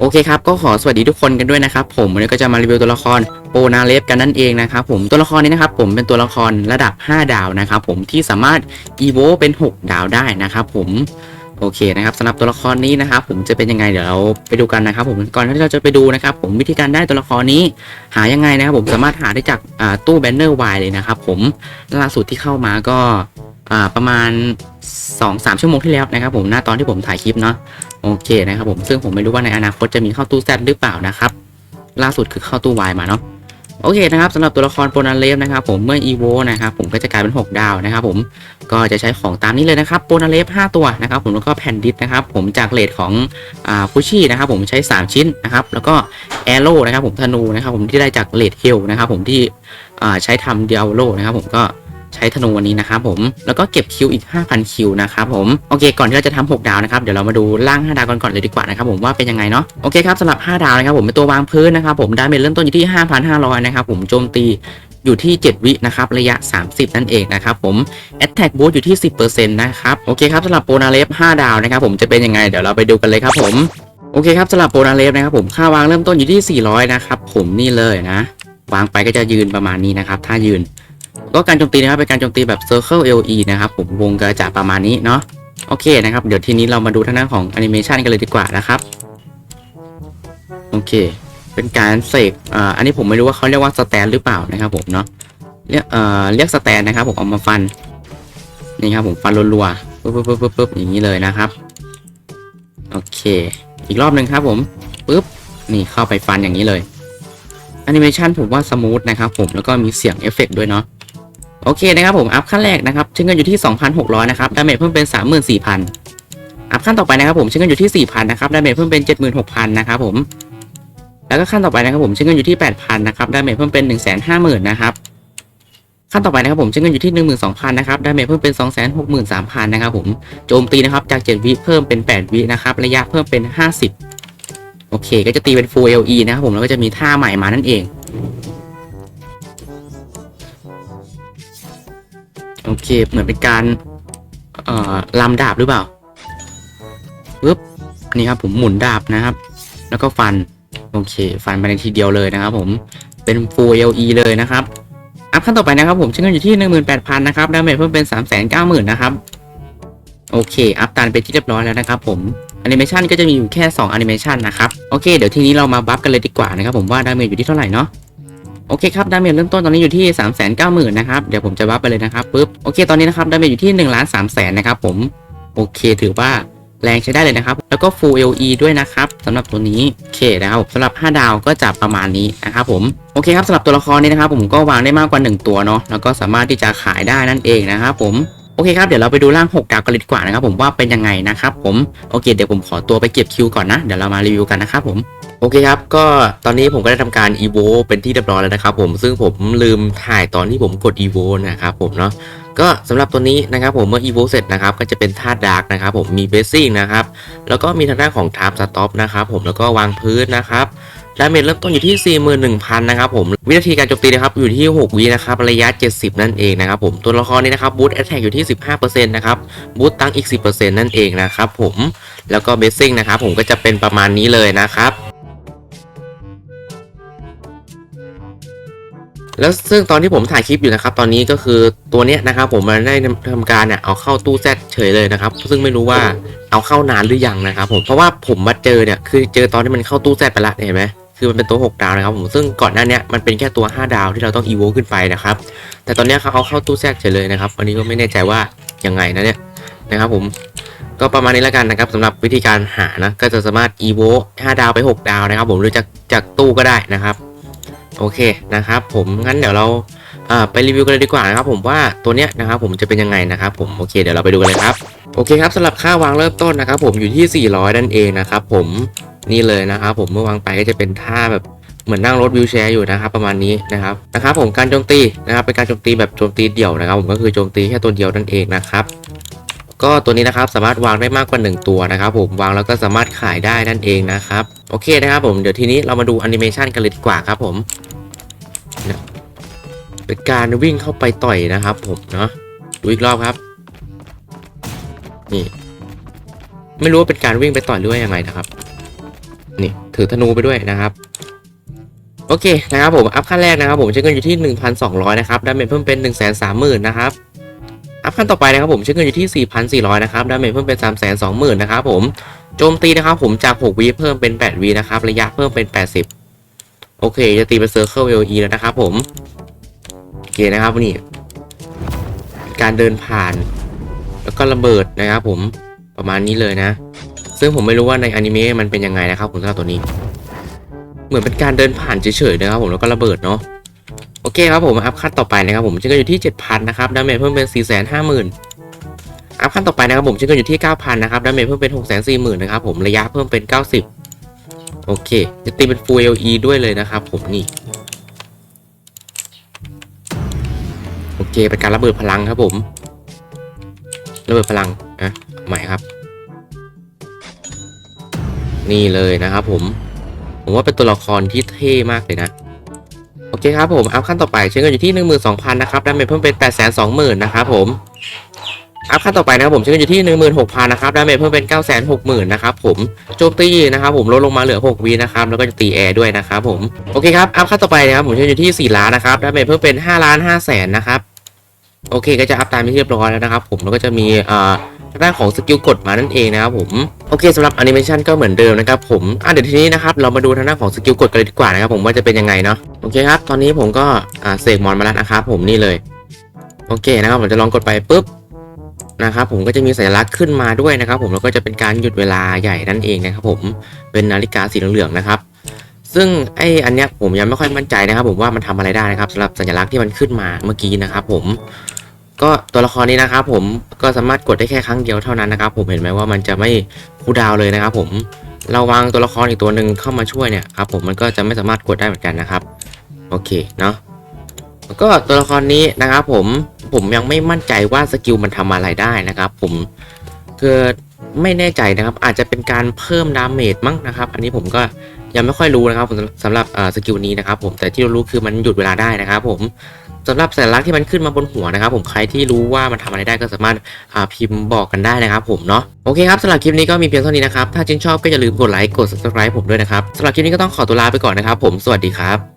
โอเคครับ ก็ขอสวัสดีทุกคนกันด้วยนะครับ ผมวันนี้ก็จะมารีวิวตัวละครโปนาเลฟกันนั่นเองนะครับผมตัวละครนี้นะครับผมเป็นตัวละครระดับ 5 ดาวนะครับผมที่สามารถอีโวเป็น 6 ดาวได้นะครับผมโอเคนะครับสำหรับตัวละครนี้นะครับผมจะเป็นยังไงเดี๋ยวเราไปดูกันนะครับ ผมก่อนที่เราจะไปดูนะครับ ผมวิธีการได้ตัวละครนี้หายังไงนะครับ ผมสามารถหาได้จากตู้แบนเนอร์วายเลยนะครับ ผมล่าสุดที่เข้ามาก็ประมาณ 2-3 ชั่วโมงที่แล้วนะครับ ผมหน้าตอนที่ผมถ่ายคลิปเนาะ โอเคนะครับผมซึ่งผมไม่รู้ว่าในอนาคตจะมีเข้าตู้แซดหรือเปล่านะครับ ล่าสุดคือเข้าตู้วายมาเนาะโอเคนะครับสำหรับตัวละครโปรนาเลฟนะครับผมเมื่ออีโวนะครับผมก็จะกลายเป็น 6 ดาวนะครับผมก็จะใช้ของตามนี้เลยนะครับโปรนาเลฟ5ตัวนะครับผมแล้วก็แผ่นดิสนะครับผมจากเลทของอ่าฟูชี่นะครับผมใช้ 3 ชิ้นนะครับแล้วก็แอโร่นะครับผมธนูนะครับผมที่ได้จากเลทเฮลนะครับผมที่อ่าใช้ทำเดียโร่นะครับผมก็ ช้ธนูวันนี้นะครับผมแล้วก็เก็บคิวอีก 5,000 คิวนะครับผมโอเค ก่อนที่เราจะทำ6ดาวนะครับเดี๋ยวเรามาดูล่าง5ดาวกันก่อนเลยดีกว่านะครับผมว่าเป็นยังไงเนาะโอเคครับสำหรับ 5 ดาวนะครับผมเป็นตัววางพื้นนะครับผมดาเมจเริ่มต้นอยู่ที่ 5,500 นะครับผมโจมตีอยู่ที่ 7 วินะครับระยะ 30 นั่นเองนะครับผม Attack Boost อยู่ที่ 10%นะครับโอเคครับสำหรับโปนาเลฟ5ดาวนะครับผมจะเป็นยังไงเดี๋ยวเราไปดูกันเลยครับผมโอเคครับสำหรับโปนาเลฟนะครับผมค่าวางเริ่มต้นอยู่ที่ 400 นะครับผมนี่เลยนะ วางไปก็จะยืนประมาณนี้นะครับ ถ้ายืน ก็การโจมตีนะครับเป็นการโจมตีแบบ Circle LE นะครับผมวงก็จะประมาณนี้เนาะโอเคนะครับ เดี๋ยวทีนี้เรามาดูทางด้านของแอนิเมชันกันเลยดีกว่านะครับโอเค เป็นการเสกอ่าอันนี้ผมไม่รู้ว่าเขาเรียกว่าสแตนหรือเปล่านะครับผมเนาะเรียกเอ่อเรียกสแตนนะครับผมเอามาฟันนี่ครับผมฟันรัวๆปึ๊บปึ๊บปึ๊บปึ๊บปึ๊บอย่างนี้เลยนะครับโอเค อีกรอบหนึ่งครับผมปึ๊บนี่เข้าไปฟันอย่างนี้เลยแอนิเมชันผมว่าสมูทนะครับผมแล้วก็มีเสียงเอฟเฟกต์ด้วยเนาะ โอเคนะครับผมอัพขั้นแรกนะครับใช้เงินอยู่ที่ 2,600 นะครับดาเมจเพิ่มเป็น 34,000 อัพขั้นต่อไปนะครับผมใช้เงินอยู่ที่ 4,000 นะครับดาเมจเพิ่มเป็น 76,000 นะครับผมแล้วก็ขั้นต่อไปนะครับผมใช้เงินอยู่ที่ 8,000 นะครับดาเมจเพิ่มเป็น 150,000 นะครับขั้นต่อไปนะครับผมใช้เงินอยู่ที่ 12,000 นะครับดาเมจเพิ่มเป็น 263,000 นะครับผมโจมตีนะครับจาก 7 วิเพิ่มเป็น 8 วินะครับระยะเพิ่มเป็น 50 โอเค ก็จะตีเป็น Full LE นะครับผมแล้วก็จะมีท่าใหม่มานั่นเอง โอเค เหมือนเป็นการเอ่อลำดาบหรือเปล่าปึ๊บนี่ครับผมหมุนดาบนะครับ แล้วก็ฟัน โอเค ฟันไปในทีเดียวเลยนะครับ ผมเป็น Full LE เลยนะครับ อัพขั้นต่อไปนะครับ ผมชิ้นเงินอยู่ที่ 18,000นะครับดาเมจเพิ่มเป็น 390,000นะครับ โอเค อัพตันไปที่เรียบร้อยแล้วนะครับ ผมแอนิเมชันก็จะมีอยู่แค่2แอนิเมชันนะครับ โอเค เดี๋ยวทีนี้เรามาบัฟกันเลยดีกว่านะครับ ผมว่าดาเมจอยู่ที่เท่าไหร่เนาะ โอเคครับดาเมจเริ่มต้นตอนนี้อยู่ที่ 3 9 0 0 0 0นะครับเดี๋ยวผมจะวับไปเลยนะครับปุ๊บโอเคตอนนี้นะครับดาเมจอยู่ที่1นึ่งล้านสามแสนนะครับผมโอเคถือว่าแรงใช้ได้เลยนะครับ แล้วก็ Full LE ด้วยนะครับสำหรับตัวนี้โอเคนะครับสำหรับ 5 ดาวก็จะประมาณนี้นะครับผมโอเคครับสำหรับตัวละครนี้นะครับผมก็วางได้มากกว่า 1 ตัวเนาะแล้วก็สามารถที่จะขายได้นั่นเองนะครับผมโอเคครับเดี๋ยวเราไปดูร่าง 6 ดาวกันเลยดีกว่านะครับผมว่าเป็นยังไงนะครับผมโอเค เดี๋ยวผมขอตัวไปเก็บคิวก่อนนะเดี๋ยวเรามารีวิวกันนะครับผม โอเคครับ ก็ตอนนี้ผมก็ได้ทำการ evo เป็นที่เรียบร้อยแล้วนะครับผมซึ่งผมลืมถ่ายตอนที่ผมกด evo นะครับผมเนาะก็สำหรับตัวนี้นะครับผมเมื่อ evo เสร็จนะครับก็จะเป็นธาตุดาร์กนะครับผมมี basing นะครับแล้วก็มีทางด้านของ time stop นะครับผมแล้วก็วางพื้นนะครับดาเมจเริ่มต้นอยู่ที่ 41,000 นะครับผม วินาทีการโจมตีนะครับ อยู่ที่ 6 วินะครับ ระยะ 70 นั่นเองนะครับผม ตัวละครนี้นะครับบูตแอตแทกอยู่ที่ 15%นะครับบูตตั้งอีก 10%นั่นเองนะครับผม แล้วก็เบสซิ่งนะครับผมก็จะเป็นประมาณนี้เลยนะครับ แล้วซึ่งตอนที่ผมถ่ายคลิปอยู่นะครับ ตอนนี้ก็คือตัวเนี้ยนะครับ ผมมันได้ทำการเนี่ยเอาเข้าตู้แซดเฉยเลยนะครับ ซึ่งไม่รู้ว่าเอาเข้านานหรือยังนะครับ ผมเพราะว่าผมมาเจอเนี่ยคือเจอตอนที่มันเข้าตู้แซดไปละเห็นไหมคือมันเป็นตัว 6 ดาวนะครับผมซึ่งก่อนหน้านี้มันเป็นแค่ตัว 5 ดาวที่เราต้องอีโวขึ้นไปนะครับ แต่ตอนนี้เขาเอาเข้าตู้แซดเฉยเลยนะครับอันนี้ก็ไม่แน่ใจว่ายังไงนะเนี่ยนะครับผมก็ประมาณนี้แล้วกันนะครับสำหรับวิธีการหานะก็จะสามารถอีโว5ดาวไป 6 ดาวนะครับ ผมหรือจากจากตู้ก็ได้นะครับ โอเคนะครับผมงั้นเดี๋ยวเราไปรีวิวกันเลยดีกว่านะครับผมว่าตัวเนี้ยนะครับผมจะเป็นยังไงนะครับผมโอเคเดี๋ยวเราไปดูกันเลยครับโอเคครับสำหรับค่าวางเริ่มต้นนะครับผมอยู่ที่ 400 นั่นเองนะครับผมนี่เลยนะครับผมเมื่อวางไปก็จะเป็นท่าแบบเหมือนนั่งรถวิวแชร์อยู่นะครับประมาณนี้นะครับนะครับผมการโจมตีนะครับเป็นการโจมตีแบบโจมตีเดี่ยวนะครับ ผมก็คือโจมตีแค่ตัวเดียวนั่นเองนะครับก็ตัวนี้นะครับสามารถวางได้มากกว่า 1 ตัวนะครับ ผมวางแล้วก็สามารถขายได้นั่นเองนะครับโอเคนะครับผมเดี๋ยวทีนี้เรามาดูแอนิเมชันกันเลยดีกว่าครับผม เป็นการวิ่งเข้าไปต่อยนะครับ ผมเนาะดูอีกรอบครับ นี่ ไม่รู้ว่าเป็นการวิ่งไปต่อยหรือว่ายังไงนะครับ นี่ถือธนูไปด้วยนะครับ โอเคนะครับผมอัพขั้นแรกนะครับ ผมใช้เงินอยู่ที่ 1,200 นะครับดาเมจเพิ่มเป็น 1 3 0 0 0 0นะครับอัพขั้นต่อไปนะครับผมใช้เงินอยู่ที่ 4,400 นะครับดาเมจเพิ่มเป็น 3 2 0 0 0 0นะครับผมโจมตีนะครับผมจาก 6วิเพิ่มเป็น 8วินะครับ ระยะเพิ่มเป็น 80 โอเค จะตีเป็นเซอร์เคิลเอลีแล้วนะครับผม อเคนะครับนี่การเดินผ่าน แล้วก็ระเบิดนะครับผมประมาณนี้เลยนะ ซึ่งผมไม่รู้ว่าในอนิเมะมันเป็นยังไงนะครับผมสำหรับตัวนี้ เหมือนเป็นการเดินผ่านเฉยๆนะครับผมแล้วก็ระเบิดเนาะโอเคครับผมอัพขั้นต่อไปนะครับผมจะก็อยู่ที่ 7,000นะครับดาเมจเพิ่มเป็น 450,000อัพขั้นต่อไปนะครับผมจะก็อยู่ที่ 9,000นะครับดาเมจเพิ่มเป็น 640,000นะครับผมระยะเพิ่มเป็น 90 โอเคจะตีเป็น Full LE ด้วยเลยนะครับผมนี่ เคเป็นการระเบิดพลังครับผม ระเบิดพลังนะใหม่ครับ นี่เลยนะครับผม ผมว่าเป็นตัวละครที่เท่มากเลยนะ โอเคครับผมอัพขั้นต่อไปใช้เงินอยู่ที่ 12,000นะครับดาเมจเพิ่มเป็น 820,000นะครับผมอัพขั้นต่อไปนะครับผมใช้เงินอยู่ที่ 16,000นะครับดาเมจเพิ่มเป็น 960,000นะครับผมโจมตีนะครับผมลดลงมาเหลือ 6วินะครับแล้วก็จะตีแอร์ด้วยนะครับผมโอเคครับอัพขั้นต่อไปนะครับผมใช้เงินอยู่ที่ 4 ล้านนะครับดาเมจเพิ่มเป็น 5 ล้าน5แสนนะครับ โอเคก็จะอัพตามที่เรียบร้อยแล้วนะครับ ผมแล้วก็จะมีอ่าทางด้านของสกิลกดมานั่นเองนะครับผมโอเคสำหรับแอนิเมชันก็เหมือนเดิมนะครับผมอะเดี๋ยวทีนี้นะครับเรามาดูทางด้านของสกิลกดกันเลยดีกว่านะครับผมว่าจะเป็นยังไงเนาะโอเคครับ ตอนนี้ผมก็อ่าเสกมอนมาแล้วนะครับผมนี่เลย โอเคนะครับผมจะลองกดไปปุ๊บนะครับผมก็จะมีสัญลักษณ์ขึ้นมาด้วยนะครับ ผมแล้วก็จะเป็นการหยุดเวลาใหญ่นั่นเองนะครับผมเป็นนาฬิกาสีเหลืองๆนะครับ ซึ่งไออันเนี้ยผมยังไม่ค่อยมั่นใจนะครับ ผมว่ามันทำอะไรได้นะครับสำหรับสัญลักษณ์ที่มันขึ้นมาเมื่อกี้นะครับ ผม ก็ตัวละครนี้นะครับ ผมก็สามารถกดได้แค่ครั้งเดียวเท่านั้นนะครับ ผมเห็นไหมว่ามันจะไม่คูดาวเลยนะครับ ผมเราวางตัวละครอีกตัวหนึ่งเข้ามาช่วยเนี่ยครับผมมันก็จะไม่สามารถกดได้เหมือนกันนะครับ โอเคเนาะก็ตัวละครนี้นะครับ ผมผมยังไม่มั่นใจว่าสกิลมันทำอะไรได้นะครับ ผมคือไม่แน่ใจนะครับ อาจจะเป็นการเพิ่มดาเมจมั้งนะครับ อันนี้ผมก็ ยังไม่ค่อยรู้นะครับผมสำหรับสกิลนี้นะครับผมแต่ที่รู้คือมันหยุดเวลาได้นะครับผมสำหรับสัญลักษณ์ที่มันขึ้นมาบนหัวนะครับ ผมใครที่รู้ว่ามันทำอะไรได้ก็สามารถพิมพ์บอกกันได้นะครับ ผมเนาะโอเคครับสำหรับคลิปนี้ก็มีเพียงเท่านี้นะครับถ้าชื่นชอบก็อย่าลืมกดไลค์กด subscribe ผมด้วยนะครับสำหรับคลิปนี้ก็ต้องขอตัวลาไปก่อนนะครับ ผมสวัสดีครับ